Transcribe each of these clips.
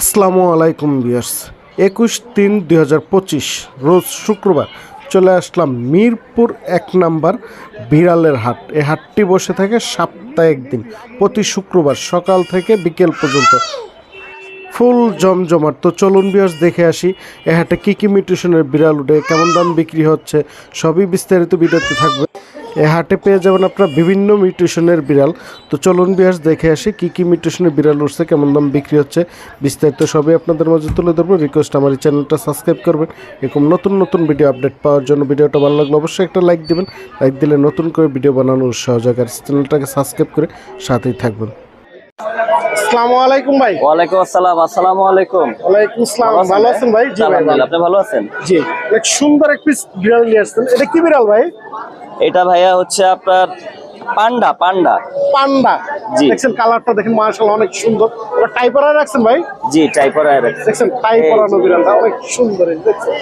আসসালামু আলাইকুম বিয়ার্স একুশ তিন দুই রোজ শুক্রবার চলে আসলাম মিরপুর এক নাম্বার বিড়ালের হাট। এই হাটটি বসে থাকে সপ্তাহে একদিন প্রতি শুক্রবার সকাল থেকে বিকেল পর্যন্ত। ফুল জমজমাট। তো চলুন বিয়ার্স দেখে আসি এ হাটে কী কী মিউটেশনের বিড়াল উঠে, কেমন দাম বিক্রি হচ্ছে, সবই বিস্তারিত ভিডিওতে থাকবে। এ হাটে পেয়ে যাবেন আপনার বিভিন্ন মিউটেশনের বিড়াল। তো চলুন বিয়ার্স দেখে আসি কী কী মিউটেশনের বিড়াল উঠছে কেমন দাম বিক্রি হচ্ছে। বিস্তারিত সবই আপনাদের মাঝে তুলে ধরবো। রিকোয়েস্ট আমার এই চ্যানেলটা সাবস্ক্রাইব করবেন। এরকম নতুন নতুন ভিডিও আপডেট পাওয়ার জন্য ভিডিওটা ভালো লাগলে অবশ্যই একটা লাইক দিবেন। লাইক দিলে নতুন করে ভিডিও বানানোর উৎসাহ জায়গার চ্যানেলটাকে সাবস্ক্রাইব করে সাথেই থাকবেন। আসসালামু আলাইকুম ভাই। ওয়ালাইকুম আসসালাম। আসসালামু আলাইকুম। ওয়ালাইকুম আসসালাম। ভালো আছেন ভাই? জি ভাই ভালো। আপনি ভালো আছেন? জি। অনেক সুন্দর এক পিস বিড়াল নিয়ে আসছেন। এটা কি বিড়াল ভাই? এটা ভাইয়া হচ্ছে আপনার পান্ডা পান্ডা। পান্ডা। জি। দেখছেন কালারটা দেখেন মাশাআল্লাহ অনেক সুন্দর। এটা টাইপার রাখছেন ভাই? জি টাইপার আয়ার দেখছেন টাই এই পরানো বিড়ালটা অনেক সুন্দর দেখছেন।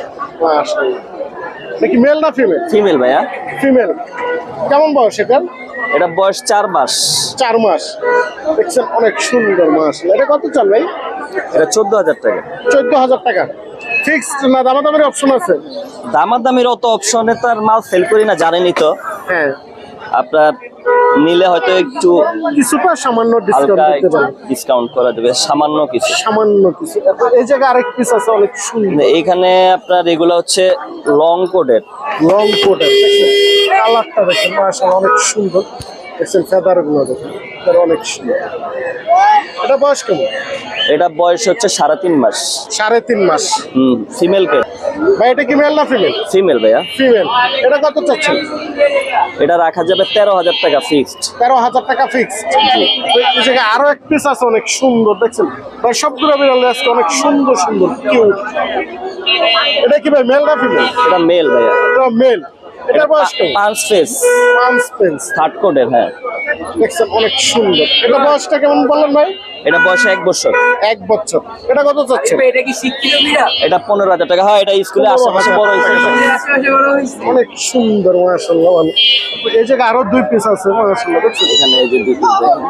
মাশাআল্লাহ। দেখি মেল না ফিমেল ফিমেল ভাইয়া। ফিমেল কেমন বয়স এটা এটা বয়স চার মাস। চার মাস। দেখছেন অনেক সুন্দর মাশাআল্লাহ। এটা কত চাল ভাই? এটা চোদ্দ হাজার টাকা। চোদ্দ হাজার টাকা। ফিক্সড না দামাদামের অপশন আছে? দামাদামির অত অপশনে তার মাল সেল করি না জানেনই তো। হ্যাঁ। আপনার নিলে হয়তো একটু কিছুটা সামান্য ডিসকাউন্ট দিতে পারেন। ডিসকাউন্ট করা দেবে সামান্য কিছু। সামান্য কিছু। এই জায়গায় আরেক পিস আছে অনেক সুন্দর। এখানে আপনার এগুলো হচ্ছে লং কোডের লং কোটের কালারটা দেখেন মাশাআল্লাহ অনেক সুন্দর। দেখছেন ফেদারগুলো দেখেন। ফেদার অনেক সুন্দর। এটা বয়স কেমন? এটা বয়স হচ্ছে সাড়ে তিন মাস। সাড়ে তিন মাস। হুম ফিমেল কে? ভাই এটা কি মেল না ফিমেল ফিমেল ভাইয়া। ফিমেল এটা কত চাচ্ছেন? এটা রাখা যাবে তেরো হাজার টাকা ফিক্সড তেরো হাজার টাকা ফিক্সড আরও এক পিস আছে অনেক সুন্দর দেখছেন? ভাই সবগুলো বিড়াল আজকে অনেক সুন্দর সুন্দর কিউট এটা কি ভাই মেল না ফিমেল এটা মেল ভাইয়া। এটা মেল এটা বয়স পাঁচ ফেস পাঁচ পেন্স থার্ড কোডের হ্যাঁ। দেখছেন অনেক সুন্দর। এটা বয়সটা কেমন বললেন ভাই? এটা বয়স এক বছর। এক বছর। এটা কত চাচ্ছেন? এটা পনেরো হাজার টাকা। হয় এটা স্কুলে আশেপাশে বড় হয়েছে। অনেক সুন্দর মাশাআল্লাহ অনেক। এই জায়গায় আরও দুই পিস আছে দেখছেন? এখানে এই যে দুই দেখেন।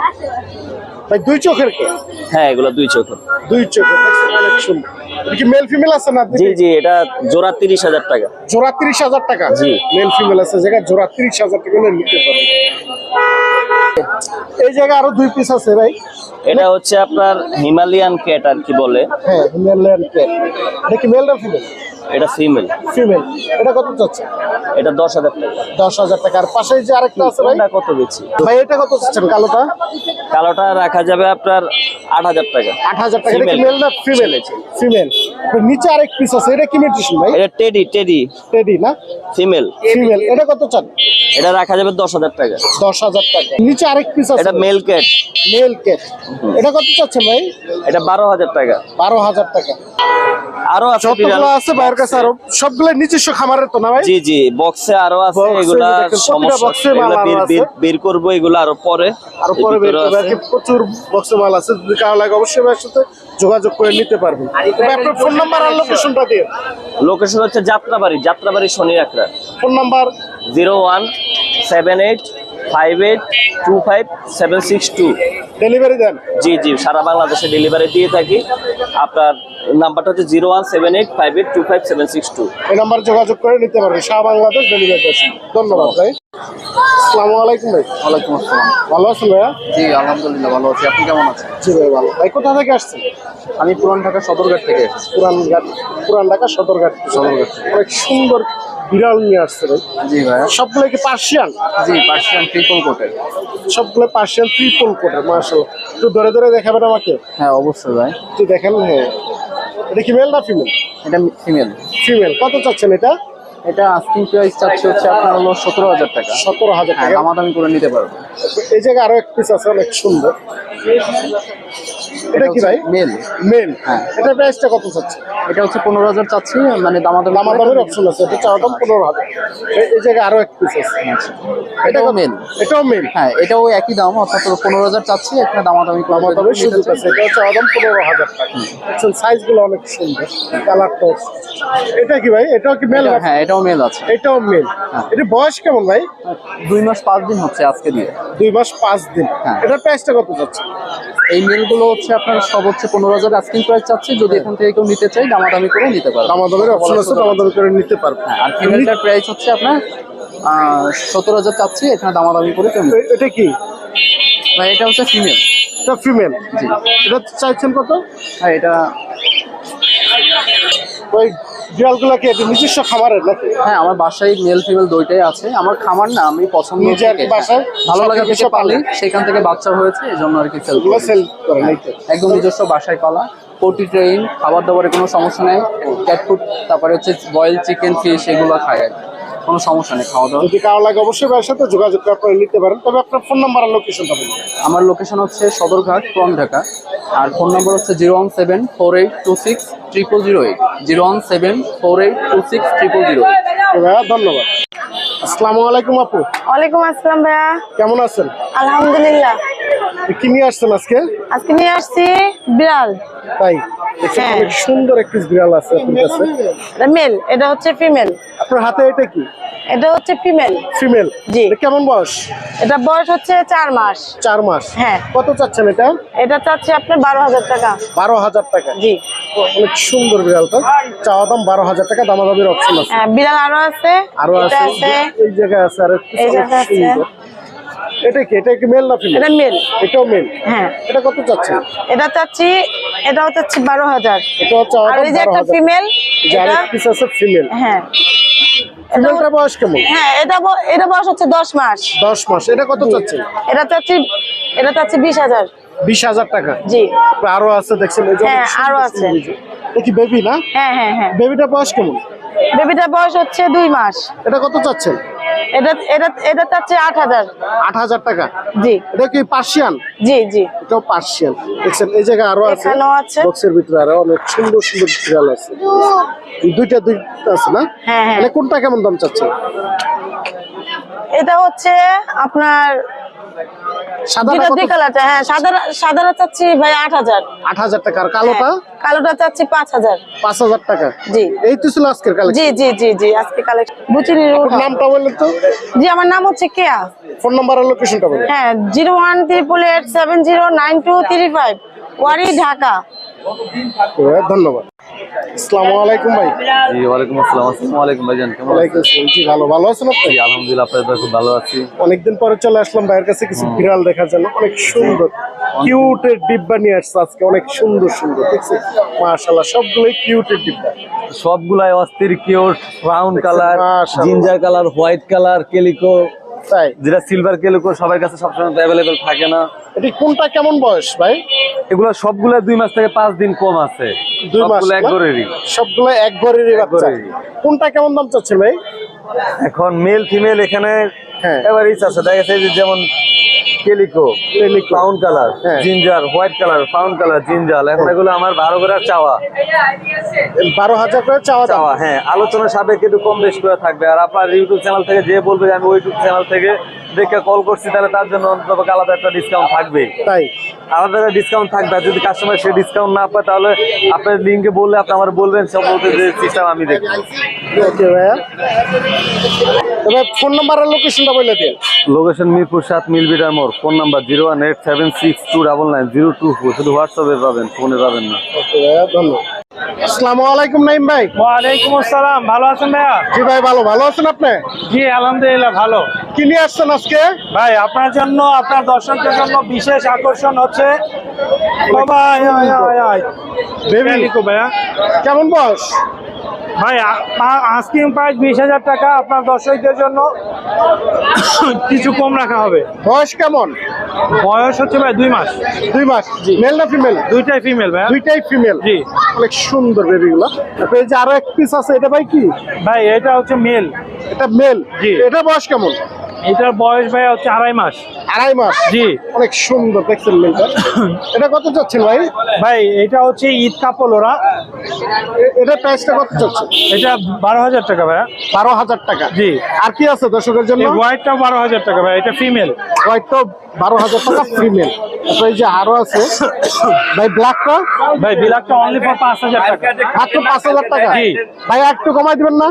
ভাই দুই চোখের কে? হ্যাঁ এগুলো দুই চোখের। দুই চোখের অনেক সুন্দর। এটা কি মেল ফিমেল আছে না জি জি এটা জোড়া তিরিশ হাজার টাকা। জোড়া তিরিশ হাজার টাকা? জি। মেল ফিমেল আছে জায়গায় জোড়া তিরিশ হাজার টাকা নিতে পারবে এই জায়গায় আরও দুই পিস আছে ভাই। এটা হচ্ছে আপনার হিমালয়ান ক্যাট আর কি বলে। হ্যাঁ হিমালয়ান ক্যাট। এটা কি মেল না ফিমেল এটা ফিমেল ফিমেল এটা কত চাচ্ছে এটা দশ হাজার টাকা। দশ হাজার টাকা। আর পাশে যে আরেকটা আছে ভাই? এটা কত বেশি ভাই এটা কত চাচ্ছেন কালোটা? কালোটা রাখা যাবে আপনার আট হাজার টাকা। আট হাজার টাকা। এটা কি Female. মেল না ফিমেল ফিমেল নিচে আরেক পিস আছে। এটা কি মেডিসিন ভাই? এটা টেডি টেডি টেডি না? ফিমেল ফিমেল এটা কত চান? এটা রাখা যাবে দশ হাজার টাকা। দশ হাজার টাকা। নিচে আরেক পিস আছে এটা মেল ক্যাট মেল কেট এটা কত চাচ্ছেন ভাই? এটা বারো হাজার টাকা। বারো হাজার টাকা। আরও আছে যতগুলো বিড়াল। আছে বাইরের কাছে আরও সবগুলো নিজস্ব খামারের তো না ভাই? জি জি বক্সে আরও আছে এগুলা সমস্যা এগুলা বের-। বের- করব এগুলো আরও পরে। আরও পরে বের করবে। প্রচুর বক্সে মাল আছে যদি কারও লাগে অবশ্যই ভাইয়ের সাথে যোগাযোগ করে নিতে পারবেন। আপনার ফোন নাম্বার আর লোকেশনটা দিয়ে। লোকেশন হচ্ছে Jatrabari Jatrabari Shonir Akhra phone number zero one seven eight five eight two five seven six two delivery দেন জি জি সারা বাংলাদেশে ডেলিভারি দিয়ে থাকি আপনার নাম্বারটা হচ্ছে zero one seven eight five eight two five seven six two এই নাম্বার যোগাযোগ করে নিতে পারবেন শাহ বাংলাদেশ ডেলিভারি ধন্যবাদ ভাই আসসালামু আলাইকুম ভাই ভালো আছেন ভাইয়া জি আলহামদুলিল্লাহ ভালো আছি আপনি কেমন আছেন জি ভাই ভালো ভাই কোথা থেকে আসছেন আমি পুরান ঢাকা সদরঘাট থেকে এসেছি পুরান ঘাট পুরান ঢাকা সদরঘাট সদরঘাট অনেক সুন্দর বিড়াল নিয়ে আসছে ভাই। জি ভাইয়া সবগুলো কি পার্সিয়ান? জি পার্সিয়ান ট্রিপল কোটের সবগুলো পার্সিয়ান ট্রিপল কোটের মার্শাল একটু ধরে ধরে দেখাবেন আমাকে? হ্যাঁ অবশ্যই ভাই। একটু দেখেন হ্যাঁ। এটা কি মেল না ফিমেল এটা ফিমেল ফিমেল কত চাচ্ছেন এটা? এটা আস্কিং প্রাইস চাচ্ছে হচ্ছে আপনার হলো সতেরো হাজার টাকা। সতেরো হাজার হ্যাঁ টাকা। দামাদামি করে নিতে পারবেন এই জায়গায় আরও এক পিস আছে অনেক সুন্দর। এটা কি ভাই? মেল মেল হ্যাঁ। এটা প্রাইসটা কত চাচ্ছে? এটা হচ্ছে পনেরো হাজার চাচ্ছি মানে অপশন আছে এটা চাওয়া দাম পনেরো হাজার। এই- জায়গায় আরও এক পিস আছে। এটাও কত? মেল এটাও মেল হ্যাঁ এটাও একই দাম অর্থাৎ পনেরো হাজার চাচ্ছি এখানে দামাদামি করে দামা দামের সুযোগ আছে এটা চাওয়া দাম পনেরো হাজার টাকা। দেখছেন সাইজগুলো অনেক সুন্দর কালারটা এটা কি ভাই? এটাও কি মেল হ্যাঁ এটাও মেল আছে। এটাও মেল হ্যাঁ। এটা বয়স কেমন ভাই? দুই মাস পাঁচ দিন হচ্ছে আজকে দিয়ে। দুই মাস পাঁচ দিন। হ্যাঁ। এটার প্রাইসটা কত যাচ্ছে এই মেলগুলো হচ্ছে আপনার হচ্ছে পনেরো হাজার আস্কিং প্রাইস চাচ্ছি। যদি এখান থেকে কেউ নিতে চাই দামাদামি করে নিতে পারবে। দামাদামের অপশন আছে দামাদামি করে নিতে পারবে। হ্যাঁ, আর ফিমেলটার প্রাইস হচ্ছে আপনার সতেরো হাজার চাচ্ছি এখানে দামাদামি করে কেউ এটা কি? ভাই এটা হচ্ছে ফিমেল এটা ফিমেল জি। এটা চাইছেন কত? হ্যাঁ এটা ওই বিড়ালগুলো কি এটা নিজস্ব খামারের নাকি? হ্যাঁ আমার বাসায় মেল ফিমেল দুইটাই আছে। আমার খামার না আমি পছন্দ নিজের বাসায় ভালো লাগা থেকে পালি সেখান থেকে বাচ্চা হয়েছে এই জন্য আর কি সেল সেল করে। একদম নিজস্ব বাসায় পালা পোটি ট্রেন খাবার দাবারের কোনো সমস্যা নেই। ক্যাট ফুড তারপরে হচ্ছে বয়েল চিকেন ফিশ এগুলো খায় আর কি। কোনো সমস্যা নেই খাওয়া দাওয়া। যদি কারও লাগে অবশ্যই ভাইয়ের সাথে যোগাযোগ করে নিতে পারেন। তবে আপনার ফোন নাম্বার আর লোকেশনটা বলুন। আমার লোকেশন হচ্ছে সদরঘাট পুরান ঢাকা। আর ফোন নম্বর হচ্ছে zero one seven four eight two six triple zero eight. Zero one seven four eight two six triple zero eight. ভাইয়া ধন্যবাদ। আসসালামু আলাইকুম আপু। ওয়ালাইকুম আসসালাম ভাইয়া। কেমন আছেন? আলহামদুলিল্লাহ। কি নিয়ে আসছেন আজকে? আজকে নিয়ে আসছি বিড়াল। তাই? হ্যাঁ। সুন্দর একটি বিড়াল আছে আপনার কাছে। এটা মেল এটা হচ্ছে ফিমেল আপনার হাতে এটা কি? এটা হচ্ছে ফিমেল ফিমেল জি। কেমন বয়স? এটা বয়স হচ্ছে চার মাস। চার মাস। হ্যাঁ। কত চাচ্ছেন এটা? এটা চাচ্ছি আপনার বারো হাজার টাকা। বারো হাজার টাকা। জি। অনেক সুন্দর বিড়ালটা চাওয়া দাম বারো হাজার টাকা দামাদামির অপশন আছে। হ্যাঁ বিড়াল আরও আছে। আরও আছে। এই জায়গায় আছে আর এই জায়গায় আছে। এটা কি? এটা কি মেল না ফিমেল এটা মেল এটাও মেল হ্যাঁ। এটা কত চাচ্ছেন? এটা চাচ্ছি চাচ্ছি বারো হাজার। এটা হচ্ছে আর এই যে একটা ফিমেল এটা পিস আছে ফিমেল হ্যাঁ। ফিমেলটা বয়স কেমন? হ্যাঁ এটা এটা বয়স হচ্ছে দশ মাস। দশ মাস। এটা কত যাচ্ছে এটা চাচ্ছি এটা চাচ্ছি বিশ হাজার। বিশ হাজার টাকা? জি। আরও আছে দেখছেন এই যে হ্যাঁ, আরও আছে। এটা কি বেবি না? হ্যাঁ হ্যাঁ হ্যাঁ। বেবিটা বয়স কেমন? বেবিটার বয়স হচ্ছে দুই মাস। এটা কত চাচ্ছেন? এটা এটা এটা চাচ্ছে আট হাজার। আট হাজার টাকা? জি। এটা কি পার্সিয়ান? জি জি। এটাও পার্সিয়ান। দেখছেন এই জায়গায় আরও আছে। আছে। বক্সের ভিতরে আরও অনেক সুন্দর সুন্দর বিড়াল আছে। দুইটা দুইটা আছে না? হ্যাঁ হ্যাঁ। কোনটা কেমন দাম চাচ্ছেন? এটা হচ্ছে আপনার সাদা দুইটা কালারটা হ্যাঁ সাদা সাদাটা চাচ্ছি ভাই আট হাজার। টাকা আর কালোটা? কালোটা চাচ্ছি পাঁচ হাজার। পাঁচ হাজার টাকা। জি। এই তো ছিল আজকের কালেকশন জি জি জি জি আজকে কালেকশন বুচিনি নামটা তো? জি আমার নাম হচ্ছে কেয়া। ফোন নাম্বার আর লোকেশনটা বলুন। হ্যাঁ zero one triple eight seven zero nine two three five Wari Dhaka. ধন্যবাদ। আসসালামু আলাইকুম ভাই। জি ওয়ালাইকুম আসসালাম। আসসালামু আলাইকুম ভাইজান কেমন আছেন? ওয়ালাইকুম আসসালাম। জি ভালো। ভালো আছেন আপনি? জি আলহামদুলিল্লাহ আপনাদের খুব ভালো আছি। অনেকদিন পরে চলে আসলাম ভাইয়ের কাছে কিছু বিড়াল দেখার জন্য। অনেক সুন্দর কিউটের ডিব্বা নিয়ে আসছে আজকে। অনেক সুন্দর সুন্দর দেখছি মাশাআল্লাহ সবগুলোই কিউটের ডিব্বা। সবগুলাই অস্থির cute brown colour. Ginger colour white colour calico তাই? যেটা সিলভার কেলিকো সবার কাছে সবসময় অ্যাভেলেবেল থাকে না। এটি কোনটা কেমন বয়স ভাই? এগুলো সবগুলা দুই মাস থেকে পাঁচ দিন কম আছে। দুই মাস এক না? গড়েরই সবগুলো এক ঘরেরই বাচ্চা। কোনটা কেমন দাম চাচ্ছেন ভাই? এখন মেল ফিমেল এখানে এবারই এবার দেখা গেছে যে যেমন calico. Fawn colour. Ginger white colour fawn colour ginger এখন এগুলো আমার বারো করে চাওয়া। বারো হাজার করে চাওয়া চাওয়া হ্যাঁ আলোচনা সাপেক্ষে একটু কম বেশ করে থাকবে। আর আপনার ইউটিউব চ্যানেল থেকে যে বলবে আমি ওই ইউটিউব চ্যানেল থেকে দেখে কল করছি তাহলে তার জন্য অন্তত আলাদা একটা ডিসকাউন্ট থাকবে তাই। আলাদা একটা ডিসকাউন্ট থাকবে। যদি কাস্টমার সে ডিসকাউন্ট না পায় তাহলে আপনার লিঙ্কে বললে আপনি আমার বলবেন সব বলতে যে সিস্টেম আমি দেখব ওকে ভাইয়া। তবে ফোন নাম্বার আর লোকেশনটা বলে দিন। লোকেশন মিরপুর সাত মিলবিটার মোড়। Phone number zero one eight seven six two double nine zero two four. শুধু হোয়াটসঅ্যাপে পাবেন ফোনে পাবেন না। ধন্যবাদ। আসসালামু আলাইকুম নাইম ভাই। ওয়ালাইকুম আসসালাম ভালো আছেন ভাইয়া? জি ভাই ভালো। ভালো আছেন আপনি? জি আলহামদুলিল্লাহ ভালো। কি নিয়ে আসছেন আজকে? ভাই আপনার জন্য আপনার দর্শকদের জন্য বিশেষ আকর্ষণ হচ্ছে বাবা, আয়, আয়, আয়, আয়। বেবি। ভাইয়া? কেমন বয়স? ভাই আস্কিং প্রাইস বিশ হাজার টাকা আপনার দর্শকদের জন্য। কিছু কম রাখা হবে। বয়স কেমন? বয়স হচ্ছে ভাই দুই মাস। দুই মাস। মেল না ফিমেল দুইটাই ফিমেল ভাই। দুইটাই ফিমেল জি। অনেক সুন্দর বেবিগুলো তারপরে এই যে আরও এক পিস আছে এটা ভাই কি? ভাই এটা হচ্ছে মেল এটা মেল জি। এটা বয়স কেমন? এটার বয়স ভাই হচ্ছে আড়াই মাস। আড়াই মাস? জি। অনেক সুন্দর দেখছেন মেলটা। এটা কত চাচ্ছেন ভাই? ভাই এটা হচ্ছে ঈদ কাপল ওরা। এ- এটার প্রাইসটা কত চাচ্ছেন? এটা বারো হাজার টাকা ভাইয়া। বারো হাজার টাকা। জি। আর কি আছে দর্শকের জন্য? এই হোয়াইটটাও বারো হাজার টাকা ভাই এটা ফিমেল হোয়াইটটা বারো হাজার টাকা ফিমেল তারপরে এই যে আরও আছে। ভাই ব্ল্যাকটা ভাই বিলাকটা অনলি ফর পাঁচ হাজার টাকা। মাত্র পাঁচ হাজার টাকা? জি। ভাই একটু কমাই দিবেন না?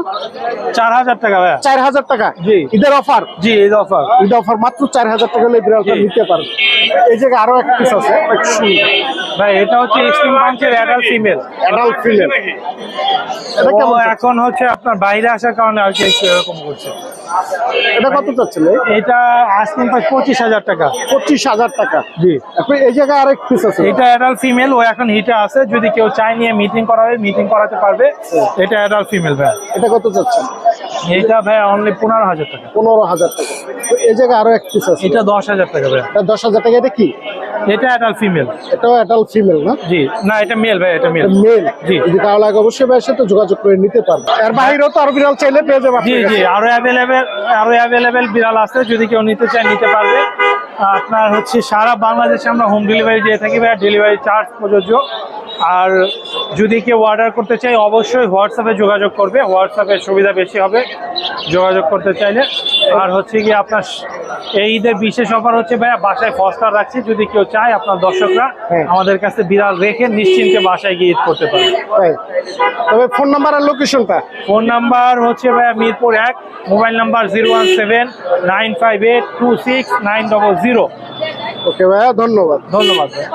চার হাজার টাকা ভাইয়া। চার হাজার টাকা? জি। ঈদের অফার জি ঈদ অফার? ঈদ অফার মাত্র চার হাজার টাকা হলে বিড়ালটা নিতে পারেন এই জায়গায় আরও এক পিস আছে। ভাই এটা হচ্ছে এক্সট্রিম পাঞ্চের অ্যাডাল্ট ফিমেল অ্যাডাল্ট ফিমেল এখন হচ্ছে আপনার বাইরে আসার কারণে আর কি এরকম করছে। এটা কত এটা প্রাইস পঁচিশ হাজার টাকা। পঁচিশ হাজার টাকা। জি। আপনি এই জায়গায় আরেক পিস আছে। এটা অ্যাডাল্ট ফিমেল ও এখন হিটে আছে। যদি কেউ চাই নিয়ে মিটিং করা করাবে মিটিং করাতে পারবে। এটা অ্যাডাল্ট ফিমেল ভাই। এটা কত চাচ্ছেন? এটা ভাই অনলি পনেরো হাজার টাকা। পনেরো হাজার টাকা। তো এই জায়গায় আরও এক পিস আছে। এটা দশ হাজার টাকা ভাই। এটা দশ হাজার টাকা এটা কি? এটা অ্যাডাল্ট ফিমেল এটাও অ্যাডাল্ট ফিমেল না? জি না এটা মেল ভাই এটা মেল মেল জি। যদি কারও লাগে অবশ্যই ভাইয়ের সাথে যোগাযোগ করে নিতে পারবে। এর বাইরেও তো আরও বিড়াল চাইলে পেয়ে যাবে জি আপনার জি। আরও অ্যাভেলেবেল আরও অ্যাভেলেবেল বিড়াল আছে যদি কেউ নিতে চায় নিতে পারবে। আপনার হচ্ছে সারা বাংলাদেশে আমরা হোম ডেলিভারি দিয়ে থাকি ভাই ডেলিভারি চার্জ প্রযোজ্য। আর যদি কেউ অর্ডার করতে চাই অবশ্যই হোয়াটসঅ্যাপে যোগাযোগ করবে। হোয়াটসঅ্যাপে সুবিধা বেশি হবে যোগাযোগ করতে চাইলে। আর হচ্ছে কি আপনার এই ঈদের বিশেষ অফার হচ্ছে ভাইয়া বাসায় ফস্টার রাখছি। যদি কেউ চায় আপনার দর্শকরা হ্যাঁ। আমাদের কাছে বিড়াল রেখে নিশ্চিন্তে বাসায় গিয়ে ঈদ করতে তাই। তবে ফোন নাম্বার আর লোকেশনটা ফোন নাম্বার হচ্ছে ভাইয়া মিরপুর এক mobile number zero one seven nine five eight two six nine double zero okay ভাইয়া ধন্যবাদ। ধন্যবাদ ভাইয়া।